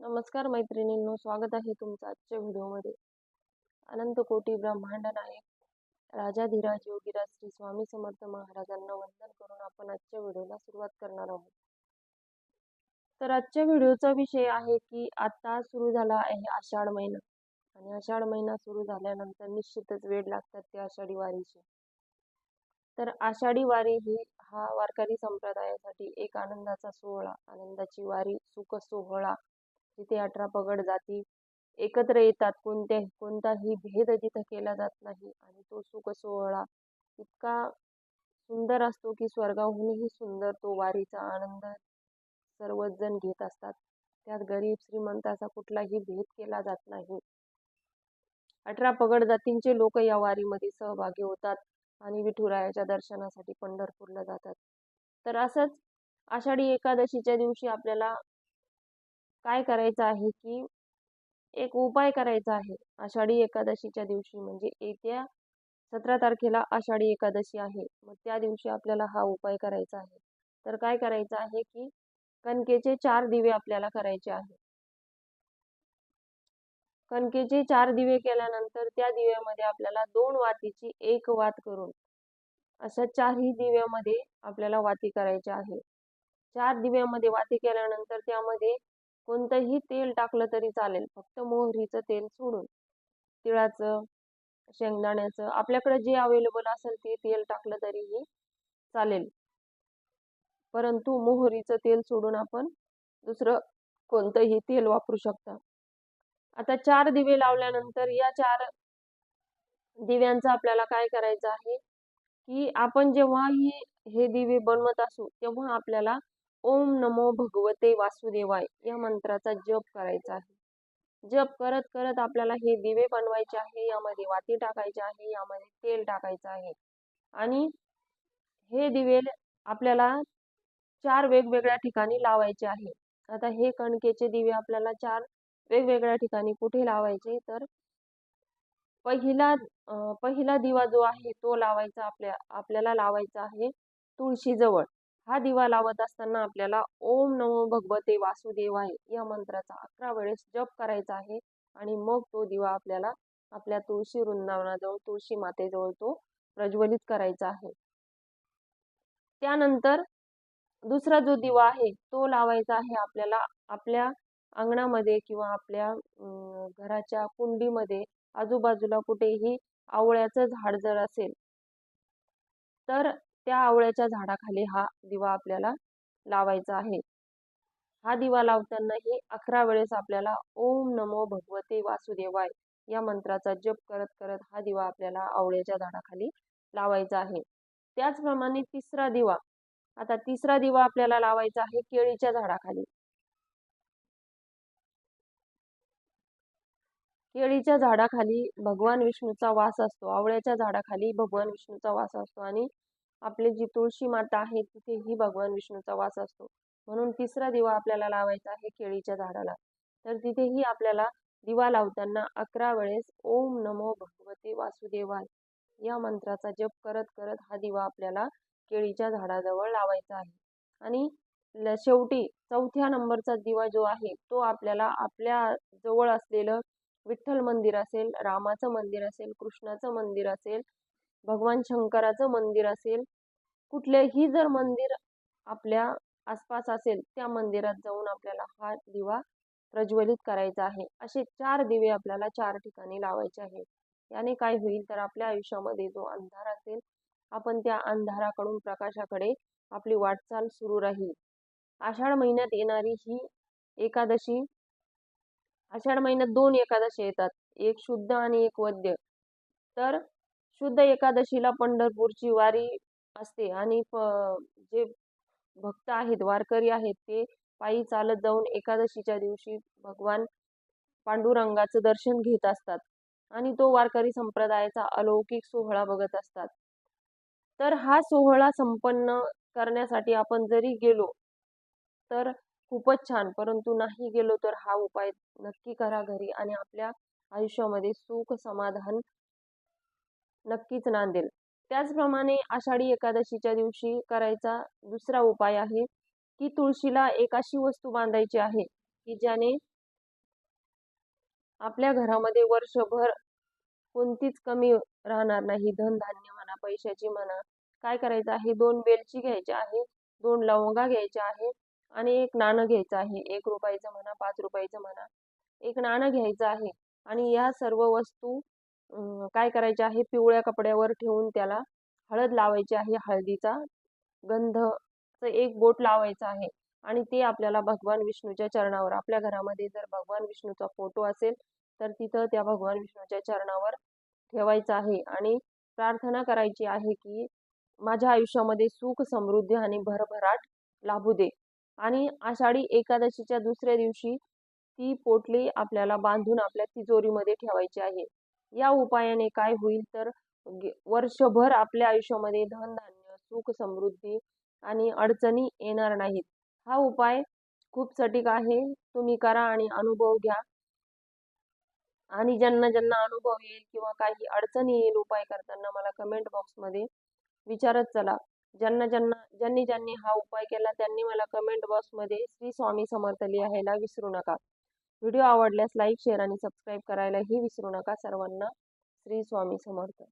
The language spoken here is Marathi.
नमस्कार मैत्रिणींनो स्वागत आहे तुमचं आजच्या व्हिडिओमध्ये. अनंत कोटी ब्रह्मांड नायक राजाधिराज योगीराज श्री स्वामी समर्थ महाराजांना वंदन करून आपण आजच्या व्हिडिओला सुरुवात करणार आहोत. तर आजच्या व्हिडिओचा विषय आहे की आता सुरू झाला आहे आषाढ महिना. आणि आषाढ महिना सुरू झाल्यानंतर निश्चितच वेळ लागतात ते आषाढी वारीचे. तर आषाढी वारी ही हा वारकरी संप्रदायासाठी एक आनंदाचा सोहळा आनंदाची वारी सुख सोहळा जिथे अठरा पगड जाती. एकत्र येतात कोणत्या कोणताही भेद तिथं केला जात नाही आणि तो सुख सोहळा इतका सुंदर असतो की स्वर्गाहूनही सुंदर तो वारीचा आनंद सर्वच जण घेत असतात. त्यात गरीब श्रीमंताचा कुठलाही भेद केला जात नाही. अठरा पगड जातींचे लोक या वारीमध्ये सहभागी होतात आणि विठुरायाच्या दर्शनासाठी पंढरपूरला जातात. तर असंच आषाढी एकादशीच्या दिवशी आपल्याला काय करायचं आहे की एक उपाय करायचा आहे. आषाढी एकादशीच्या दिवशी म्हणजे येत्या सतरा तारखेला आषाढी एकादशी आहे. मग त्या दिवशी आपल्याला हा उपाय करायचा आहे. तर काय करायचं आहे की कणकेचे चार दिवे आपल्याला करायचे आहे. कणकेचे चार दिवे केल्यानंतर त्या दिव्यामध्ये आपल्याला दोन वातीची एक वात करून अशा चारही दिव्यामध्ये आपल्याला वाती करायची आहे. चार दिव्यामध्ये वाती केल्यानंतर त्यामध्ये कोणतंही तेल टाकलं तरी चालेल. फक्त मोहरीचं तेल सोडून तिळाचं शेंगदाण्याचं आपल्याकडे जे अवेलेबल असेल ते तेल टाकलं तरीही चालेल. परंतु मोहरीचं तेल सोडून आपण दुसरं कोणतंही तेल वापरू शकता. आता चार दिवे लावल्यानंतर या चार दिव्यांचं आपल्याला काय करायचं आहे? की आपण जेव्हाही हे दिवे बनवत असू तेव्हा आपल्याला ओम नमो भगवते वासुदेवाय या मंत्राचा जप करायचा आहे. जप करत करत आपल्याला हे दिवे बनवायचे आहे यामध्ये वाती टाकायचे आहे यामध्ये तेल टाकायचं आहे. आणि हे दिवे आपल्याला चार वेगवेगळ्या ठिकाणी लावायचे आहे. आता हे कणकेचे दिवे आपल्याला चार वेगवेगळ्या ठिकाणी कुठे लावायचे तर पहिला पहिला दिवा जो आहे तो लावायचा आपल्या आपल्याला लावायचा आहे तुळशीजवळ. हा दिवा लावत असताना आपल्याला ओम नमो भगवते वासुदेवाय या मंत्राचा अकरा वेळेस जप करायचा आहे आणि मग तो दिवा आपल्याला आपल्या तुळशी वृंदावनाजवळ तुळशी मातेजवळ तो प्रज्वलित करायचा आहे. त्यानंतर दुसरा जो दिवा आहे तो लावायचा आहे आपल्याला आपल्या अंगणामध्ये किंवा आपल्या घराच्या कुंडीमध्ये आजूबाजूला कुठेही आवळ्याचं झाड जर असेल तर त्या आवळ्याच्या झाडाखाली हा दिवा आपल्याला लावायचा आहे. हा दिवा लावतानाही अकरा वेळेस आपल्याला ओम नमो भगवते वासुदेवाय या मंत्राचा जप करत करत हा दिवा आपल्याला आवळ्याच्या झाडाखाली लावायचा आहे. त्याचप्रमाणे तिसरा दिवा. आता तिसरा दिवा आपल्याला लावायचा आहे केळीच्या झाडाखाली. केळीच्या झाडाखाली भगवान विष्णूचा वास असतो. आवळ्याच्या झाडाखाली भगवान विष्णूचा वास असतो आणि आपली जी तुळशी माता आहे तिथेही भगवान विष्णूचा वास असतो. म्हणून तिसरा दिवा आपल्याला लावायचा आहे केळीच्या झाडाला. तर तिथेही आपल्याला दिवा लावताना अकरा वेळेस ओम नमो भगवते वासुदेवाय. या मंत्राचा जप करत करत हा दिवा आपल्याला केळीच्या झाडाजवळ लावायचा आहे. आणि शेवटी चौथ्या नंबरचा दिवा जो आहे तो आपल्याला आपल्या जवळ असलेलं विठ्ठल मंदिर असेल रामाचं मंदिर असेल कृष्णाचं मंदिर असेल भगवान शंकराचं मंदिर असेल कुठलेही जर मंदिर आपल्या आसपास असेल त्या मंदिरात जाऊन आपल्याला हा दिवा प्रज्वलित करायचा आहे. असे चार दिवे आपल्याला चार ठिकाणी लावायचे आहे याने काय होईल तर आपल्या आयुष्यामध्ये जो अंधार असेल आपण त्या अंधाराकडून प्रकाशाकडे आपली वाटचाल सुरू राहील. आषाढ महिन्यात येणारी ही एकादशी आषाढ महिन्यात दोन एकादशी येतात एक शुद्ध आणि एक वद्य. तर शुद्ध एकादशीला पंढरपूरची वारी असते आणि जे भक्त आहेत वारकरी आहेत ते पायी चालत जाऊन एकादशीच्या दिवशी भगवान पांडुरंगाचं दर्शन घेत असतात आणि तो वारकरी संप्रदायाचा अलौकिक सोहळा बघत असतात. तर हा सोहळा संपन्न करण्यासाठी आपण जरी गेलो तर खूपच छान परंतु नाही गेलो तर हा उपाय नक्की करा घरी आणि आपल्या आयुष्यामध्ये सुख समाधान नक्कीच नांदेल त्याचप्रमाणे आषाढी एकादशीच्या दिवशी करायचा दुसरा उपाय आहे की तुळशीला एक अशी वस्तू बांधायची आहे की ज्याने आपल्या घरामध्ये वर्षभर कोणतीच कमी राहणार नाही. धनधान्य म्हणा पैशाची म्हणा काय करायचं आहे? दोन वेलची घ्यायची आहे दोन लवंगा घ्यायच्या आहे आणि एक नाणं घ्यायचं आहे. एक रुपयाचं म्हणा पाच रुपयाचं म्हणा एक नाणं घ्यायचं आहे आणि या सर्व वस्तू काय करायचे आहे? पिवळ्या कपड्यावर ठेवून त्याला हळद लावायची आहे हळदीचा गंधचं एक बोट लावायचं आहे आणि ते आपल्याला भगवान विष्णूच्या चरणावर आपल्या घरामध्ये जर भगवान विष्णूचा फोटो असेल तर तिथं त्या भगवान विष्णूच्या चरणावर ठेवायचं आहे आणि प्रार्थना करायची आहे की माझ्या आयुष्यामध्ये सुख समृद्धी आणि भरभराट लाभू दे. आणि आषाढी एकादशीच्या दुसऱ्या दिवशी ती पोटली आपल्याला बांधून आपल्या तिजोरीमध्ये ठेवायची आहे. या उपायाने काय होईल तर वर्षभर आपल्या आयुष्यामध्ये धनधान्य सुख समृद्धी आणि अडचणी येणार नाहीत. हा उपाय खूप सटीक आहे. तुम्ही करा आणि अनुभव घ्या. आणि ज्यांना ज्यांना अनुभव येईल किंवा काही अडचणी येईल उपाय करताना मला कमेंट बॉक्समध्ये विचारत चला. ज्यांना ज्यांना ज्यांनी ज्यांनी हा उपाय केला त्यांनी मला कमेंट बॉक्समध्ये श्री स्वामी समर्थ लिहायला विसरू नका. व्हिडिओ आवडल्यास लाईक शेअर आणि सबस्क्राईब करायलाही विसरू नका. सर्वांना श्री स्वामी समर्थ.